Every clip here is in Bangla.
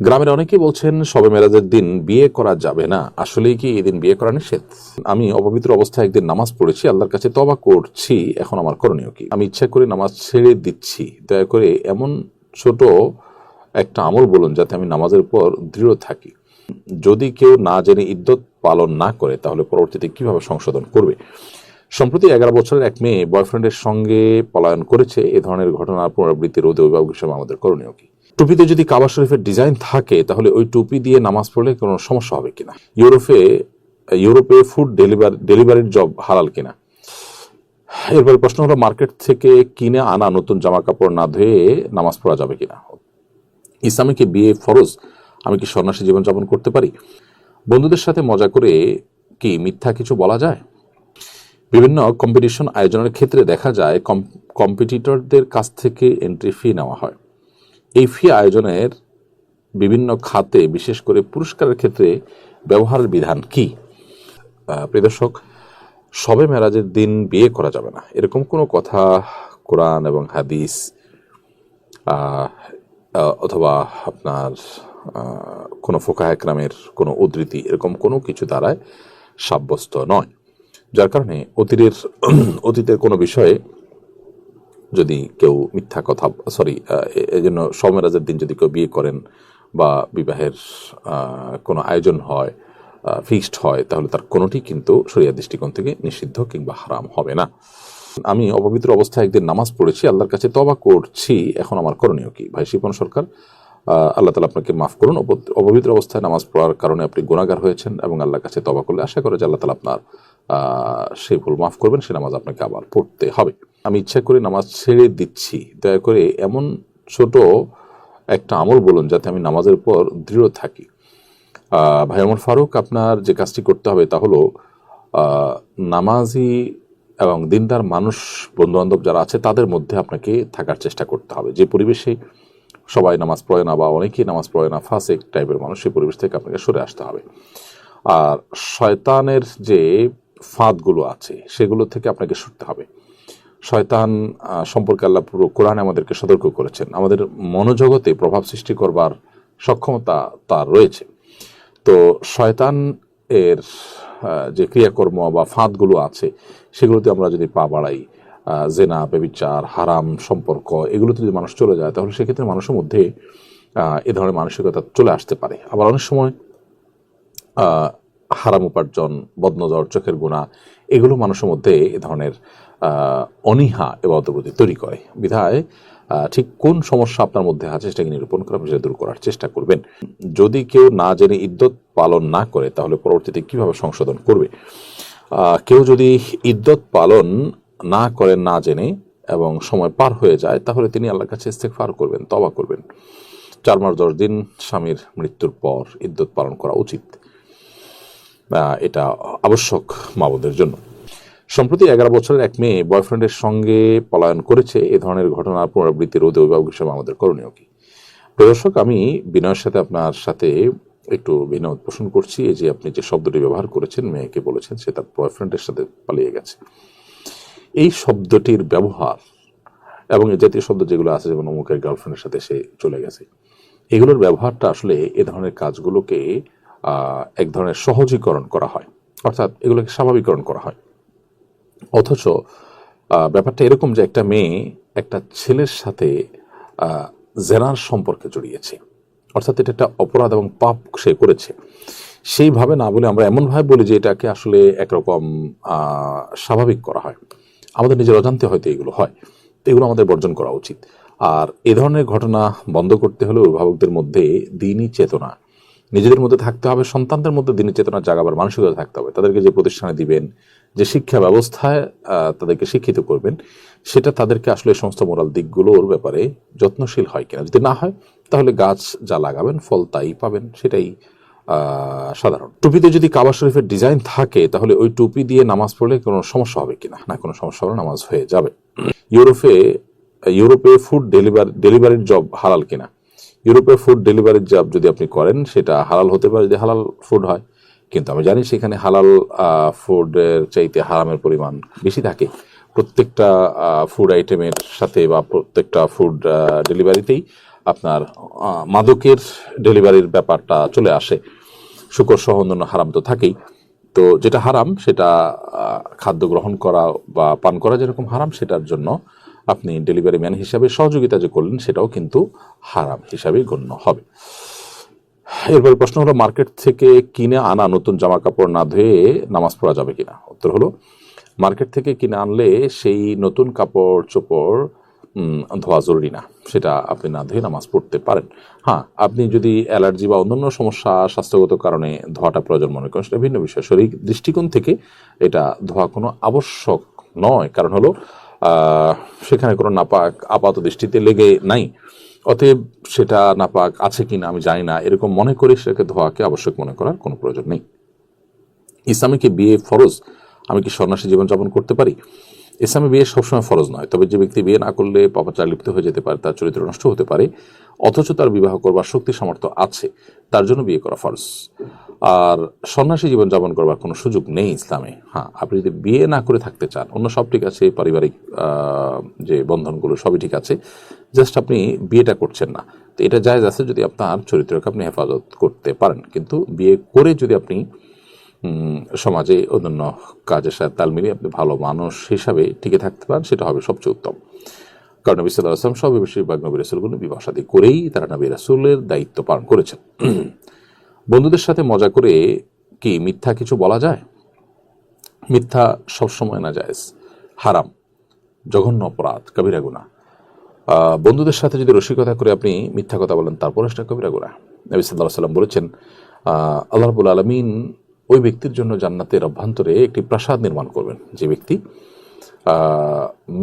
গ্রামের অনেকেই বলছেন, সবে মেরাজের দিন বিয়ে করা যাবে না। আসলেই কি এদিন বিয়ে করা নিষেধ? আমি অপবিত্র অবস্থায় একদিন নামাজ পড়েছি, আল্লাহর কাছে তবা করছি, এখন আমার করণীয় কি? আমি ইচ্ছা করে নামাজ ছেড়ে দিচ্ছি। দয়া করে এমন ছোট একটা আমল বলুন, যাতে আমি নামাজের পর দৃঢ় থাকি। যদি কেউ না জেনে ইদ্যত পালন না করে, তাহলে পরবর্তীতে কীভাবে সংশোধন করবে? সম্প্রতি এগারো বছরের এক মেয়ে বয়ফ্রেন্ডের সঙ্গে পলায়ন করেছে। এ ধরনের ঘটনার পুনরাবৃত্তি রোধে অভিভাবক হিসেবে আমাদের করণীয় কি? টুপিতে যদি কাবা শরীফের ডিজাইন থাকে, তাহলে ওই টুপি দিয়ে নামাজ পড়লে কোনো সমস্যা হবে কিনা? ইউরোপে ইউরোপে ফুড ডেলিভারি ডেলিভারির জব হালাল কিনা? এরপরে প্রশ্ন হলো, মার্কেট থেকে কিনে আনা নতুন জামা কাপড় না ধুয়ে নামাজ পড়া যাবে কিনা? ইসলামে বিয়ে ফরজ? আমি কি সন্ন্যাসী জীবনযাপন করতে পারি? বন্ধুদের সাথে মজা করে কি মিথ্যা কিছু বলা যায়? বিভিন্ন কম্পিটিশন আয়োজনের ক্ষেত্রে দেখা যায় কম্পিটিটরদের কাছ থেকে এন্ট্রি ফি নেওয়া হয়। এই ফি আয়োজনের বিভিন্ন খাতে বিশেষ করে পুরস্কারের ক্ষেত্রে ব্যবহারের বিধান কি? আহ, প্রিয় দর্শক সবে মেরাজের দিন বিয়ে করা যাবে না। এরকম কোনো কথা কোরআন এবং হাদিস অথবা আপনার কোনো ফোকা একরামের কোনো উদ্ধৃতি এরকম কোনো কিছু দ্বারায় সাব্যস্ত নয়। যার কারণে অতীতের অতীতের কোনো বিষয়ে যদি কেউ মিথ্যা কথা সরি এই জন্য সমেরাজের দিন যদি কেউ বিয়ে করেন বা বিবাহের কোনো আয়োজন হয় ফিক্সড হয়, তাহলে তার কোনোটি কিন্তু শরিয়া দৃষ্টিকোণ থেকে নিষিদ্ধ কিংবা হারাম হবে না। আমি অপবিত্র অবস্থায় একদিন নামাজ পড়েছি, আল্লাহর কাছে তবা করছি, এখন আমার করণীয় কি? ভাই শিপন সরকার আল্লাহ তালা আপনাকে মাফ করুন অপ- অপবিত্র অবস্থায় নামাজ পড়ার কারণে আপনি গুণাগার হয়েছেন এবং আল্লাহর কাছে তবা করলে আশা করে যে আল্লাহ তালা আপনার সেই ভুল মাফ করবেন, সে নামাজ আপনাকে আবার পড়তে হবে। আমি ইচ্ছা করে নামাজ ছেড়ে দিচ্ছি। দয়া করে এমন ছোট একটা আমল বলুন যাতে আমি নামাজের পর দৃঢ় থাকি। ভাই ওমর ফারুক, আপনার যে কাজটি করতে হবে তা হলো নামাজি এবং দিনদার মানুষ বন্ধু বান্ধব যারা আছে তাদের মধ্যে আপনাকে থাকার চেষ্টা করতে হবে। যে পরিবেশে সবাই নামাজ পড়ে না বা অনেকেই নামাজ পড়ে না ফাসেক টাইপের মানুষ, সেই পরিবেশ থেকে আপনাকে সরে আসতে হবে। আর শয়তানের যে ফাঁদগুলো আছে, সেগুলো থেকে আপনাকে সরতে হবে। শয়তান সম্পর্কে আল্লাহ পুরো কোরআনে আমাদেরকে সতর্ক করেছেন। আমাদের মনোজগতে প্রভাব সৃষ্টি করবার সক্ষমতা তার রয়েছে। তো শয়তান এর যে ক্রিয়াকর্ম বা ফাঁদগুলো আছে, সেগুলোতে আমরা যদি পা বাড়াই জেনা বেবিচার হারাম সম্পর্ক, এগুলোতে যদি মানুষ চলে যায়, তাহলে সেক্ষেত্রে মানুষের মধ্যে এ ধরনের মানসিকতা চলে আসতে পারে। আবার অনেক সময় হারাম উপার্জন, বদনজর, চোখের গুণা এগুলো মানুষের মধ্যে এ ধরনের অনীহা এবং প্রতি তৈরি করে। বিধায় ঠিক কোন সমস্যা আপনার মধ্যে আছে সেটাকে নিরূপণ করে আপনি দূর করার চেষ্টা করবেন। যদি কেউ না জেনে ইদ্যত পালন না করে, তাহলে পরবর্তীতে কীভাবে সংশোধন করবে? কেউ যদি ইদ্যত পালন না করেন না জেনে এবং সময় পার হয়ে যায়, তাহলে তিনি আল্লাহর কাছে ইস্তেগফার করবেন তবা করবেন। চার মাস দশ দিন স্বামীর মৃত্যুর পর ইদ্যত পালন করা উচিত। এটা আবশ্যক মাবুদের জন্য। সম্প্রতি এগারো বছরের এক মেয়ে বয়ফ্রেন্ডের সঙ্গে পলায়ন করেছে, এ ধরনের ঘটনার পুনরাবৃত্তি রোধে অভিভাবক হিসেবে আমাদের করণীয় কি? প্রদর্শক আমি বিনয়ের সাথে আপনার সাথে একটু বিনোদ পোষণ করছি, এই যে আপনি যে শব্দটি ব্যবহার করেছেন, মেয়েকে বলেছেন, সে তার বয়ফ্রেন্ডের সাথে পালিয়ে গেছে। এই শব্দটির ব্যবহার এবং এই জাতীয় শব্দ যেগুলো আছে, যেমন অমুকের গার্লফ্রেন্ডের সাথে সে চলে গেছে, এগুলোর ব্যবহারটা আসলে এ ধরনের কাজগুলোকে এক ধরনের সহজীকরণ করা হয়। অর্থাৎ এগুলোকে স্বাভাবিকরণ করা হয়। অথচ ব্যাপারটা এরকম যে একটা মেয়ে একটা ছেলের সাথে জেনার সম্পর্কে জড়িয়েছে। অর্থাৎ এটা একটা অপরাধ এবং পাপ সে করেছে। সেইভাবে না বলে আমরা এমনভাবে বলি যে এটাকে আসলে একরকম স্বাভাবিক করা হয়। আমাদের নিজের অজান্তে হয়তো এগুলো হয়। এগুলো আমাদের বর্জন করা উচিত। আর এ ধরনের ঘটনা বন্ধ করতে হলে অভিভাবকদের মধ্যে দিনই চেতনা। নিজেদের মধ্যে থাকতে হবে, সন্তানদের মধ্যে দিনের চেতনা জাগাবার, মানসিকতা থাকতে হবে। তাদেরকে যে প্রতিষ্ঠানে দিবেন, যে শিক্ষা ব্যবস্থায় তাদেরকে শিক্ষিত করবেন, সেটা তাদেরকে আসলে সমস্ত মোরাল দিকগুলোর ব্যাপারে যত্নশীল হয় কিনা। যদি না হয়, তাহলে গাছ যা লাগাবেন, ফল তাই পাবেন, সেটাই সাধারণ। টুপিতে যদি কাবা শরীফের ডিজাইন থাকে, তাহলে ওই টুপি দিয়ে নামাজ পড়লে কোনো সমস্যা হবে কিনা? না, কোনো সমস্যা হলে নামাজ হয়ে যাবে। ইউরোপে ইউরোপে ফুড ডেলিভারি ডেলিভারির জব হালাল কিনা? ইউরোপে ফুড ডেলিভারির জব যদি আপনি করেন, সেটা হালাল হতে পারে যদি হালাল ফুড হয়। কিন্তু আমি জানি সেখানে হালাল ফুডের চাইতে হারামের পরিমাণ বেশি থাকে। প্রত্যেকটা ফুড আইটেমের সাথে বা প্রত্যেকটা ফুড ডেলিভারিতেই আপনার মাদকের ডেলিভারির ব্যাপারটা চলে আসে। শুকর সহ অন্যান্য হারাম তো থাকেই। তো যেটা হারাম, সেটা খাদ্য গ্রহণ করা বা পান করা যেরকম হারাম, সেটার জন্য আপনি ডেলিভারি ম্যান হিসাবে সহযোগিতা যে করলেন, সেটাও কিন্তু হারাম হিসাবেই গণ্য হবে। এরপর প্রশ্ন হলো মার্কেট থেকে কিনে আনা নতুন জামা কাপড় না ধুয়ে নামাজ পড়া যাবে কিনা? উত্তর হলো মার্কেট থেকে কিনে আনলে সেই নতুন কাপড় চোপড় ধোয়া জরুরি না। সেটা আপনি না ধুয়ে নামাজ পড়তে পারেন। হ্যাঁ আপনি যদি অ্যালার্জি বা অন্যান্য সমস্যা, স্বাস্থ্যগত কারণে ধোয়াটা প্রয়োজন মনে করেন, সেটা ভিন্ন বিষয়। শরীর দৃষ্টিকোণ থেকে এটা ধোয়া কোনো আবশ্যক নয়। কারণ হলো সেখানে কোনো নাপাক আপাত দৃষ্টিতে লেগে নাই। অতএব সেটা নাপাক আছে কিনা আমি জানি না। এরকম মনে করে সেটাকে ধোয়াকে আবশ্যক মনে করার কোনো প্রয়োজন নেই। ইসলামে কি বিয়ে ফরজ? আমি কি সন্ন্যাসী জীবনযাপন করতে পারি? ইসলামে বিয়ে সবসময় ফরজ নয়, তবে যে ব্যক্তি বিয়ে না করলে পাপাচার লিপ্ত হয়ে যেতে পারে, তার চরিত্র নষ্ট হতে পারে, অথচ তার বিবাহ করবার শক্তি সামর্থ্য আছে, তার জন্য বিয়ে করা ফরজ। আর সন্ন্যাসী জীবন যাপন করবার কোনো সুযোগ নেই ইসলামে। হ্যাঁ আপনি যদি বিয়ে না করে থাকতে চান, অন্য সব ঠিক আছে, পারিবারিক যে বন্ধনগুলো সবই ঠিক আছে জাস্ট আপনি বিয়েটা করছেন না। তো এটা জায়জ আছে যদি আপনার চরিত্রকে আপনি হেফাজত করতে পারেন। কিন্তু বিয়ে করে যদি আপনি সমাজে অন্যান্য কাজের সাথে তাল মিলিয়ে আপনি ভালো মানুষ হিসাবে টিকে থাকতে পারেন, সেটা হবে সবচেয়ে উত্তম। কারণ নবী সাল্লাহ আসলাম সব বেশিরভাগ নবী রাসুলগুলো বিবাহ শাদী করেই তারা নবী রাসুলের দায়িত্ব পালন করেছেন। বন্ধুদের সাথে মজা করে কি মিথ্যা কিছু বলা যায়? মিথ্যা সবসময় না যায় হারাম, জঘন্য অপরাধ, কবিরা গুণা বন্ধুদের সাথে যদি রসিকতা করে আপনি মিথ্যা কথা বলেন, তারপরে সেটা কবিরা গুণা নবী সাল্লাহ সাল্লাম বলেছেন আল্লাহ রাবুল আলমিন ওই ব্যক্তির জন্য জান্নাতের অভ্যন্তরে একটি প্রাসাদ নির্মাণ করবেন। যে ব্যক্তি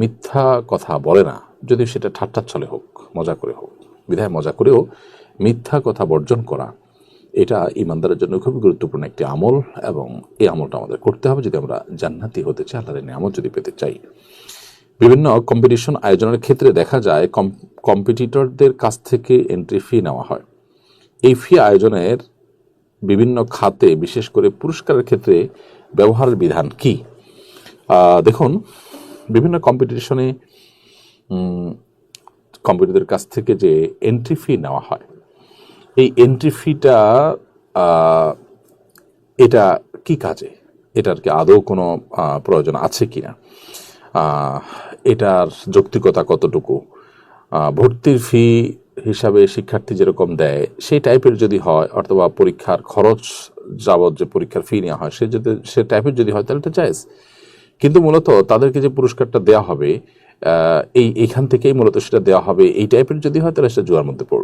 মিথ্যা কথা বলে না, যদি সেটা ঠাট্টার ছলে হোক, মজা করে হোক, বিধায় মজা করেও মিথ্যা কথা বর্জন করা এটা ইমানদারের জন্য খুবই গুরুত্বপূর্ণ একটি আমল এবং এই আমলটা আমাদের করতে হবে যদি আমরা জান্নাতি হতে চাই, আল্লাহর নিয়ামত যদি পেতে চাই। বিভিন্ন কম্পিটিশন আয়োজনের ক্ষেত্রে দেখা যায় কম্পিটিটরদের কাছ থেকে এন্ট্রি ফি নেওয়া হয়। এই ফি আয়োজনের বিভিন্ন খাতে, বিশেষ করে পুরস্কারের ক্ষেত্রে ব্যবহারের বিধান কি? দেখুন, বিভিন্ন কম্পিটিশনে কম্পিউটারদের কাছ থেকে যে এন্ট্রি ফি নেওয়া হয় এই এন্ট্রি ফিটা এটা কি কাজে? এটার কি আদৌ কোনো প্রয়োজন আছে কি না এটার যৌক্তিকতা কতটুকু? ভর্তির ফি হিসাবে শিক্ষার্থী যেরকম দেয়, সেই টাইপের যদি হয়, অথবা পরীক্ষার খরচ যাবৎ যে পরীক্ষার ফি নেওয়া হয়, সে যদি, সে টাইপের যদি হয়, তাহলে এটা জায়েজ কিন্তু মূলত তাদেরকে যে পুরস্কারটা দেওয়া হবে এই এইখান থেকেই মূলত সেটা দেওয়া হবে, এই টাইপের যদি হয়, তাহলে সেটা জুয়ার মধ্যে পড়বে।